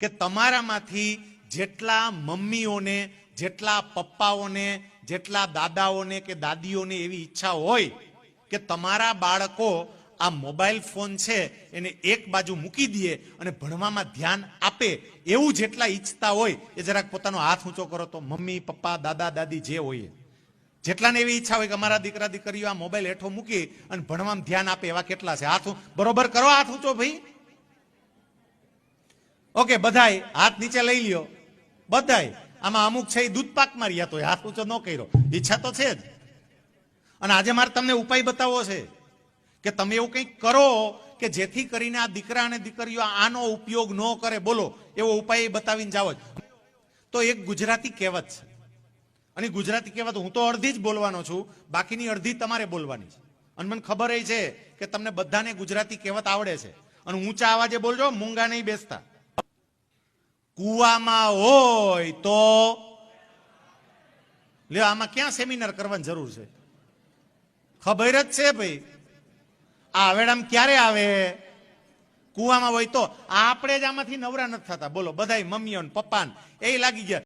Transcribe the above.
કે તમારામાંથી જેટલા મમ્મીઓને, જેટલા પપ્પાઓને, જેટલા દાદાઓને કે દાદીઓને એવી ઈચ્છા હોય કે તમારા બાળકો આ મોબાઈલ ફોન છે એને એક બાજુ મૂકી દે અને ભણવામાં ધ્યાન આપે એવું જેટલા ઈચ્છતા હોય એ જરાક પોતાનો હાથ ઊંચો કરો તો મમ્મી, પપ્પા, દાદા, દાદી જે હોય. જેટલાને એવી ઈચ્છા હોય કે અમારા દીકરા, દીકરીઓ આ મોબાઈલ હેઠો મૂકી અને ભણવામાં ધ્યાન આપે એવા કેટલા છે હાથ બરોબર કરો હાથ ઊંચો ભાઈ ઓકે, બધાય, હાથ નીચે લઈ લ્યો. બધાય, આમાં અમુક છે એ દૂધપાક મારી માર્યા તો હાથ ઊંચો ન કર્યો. ઈચ્છા તો છે જ. અને આજે મારે તમને ઉપાય બતાવવો છે કે તમે એવું કંઈક કરો કે જેથી કરીને આ દીકરા અને દીકરીઓ આનો ઉપયોગ ન કરે. બોલો, એવો ઉપાય બતાવીને જાઓ તો એક ગુજરાતી કહેવત છે. અને ગુજરાતી કહેવત હું તો અડધી જ બોલવાનો છું, બાકીની અડધી તમારે બોલવાની છે. અને મને ખબર એ છે કે તમને બધાને ગુજરાતી કહેવત આવડે છે. અને ઊંચા અવાજે બોલજો, મૂંગા નહીં બેસતા. કુવામાં હોય તો લે આમાં ક્યાં સેમિનાર કરવાની જરૂર છે? ખબર જ છે ભાઈ. આ હવેડામ ક્યારે આવે? કૂવામાં હોય તો. આપણે જ આમાંથી નવરા નથી થતા. બોલો, બધાય મમ્મીઓ ને પપ્પા એ લાગી ગયા.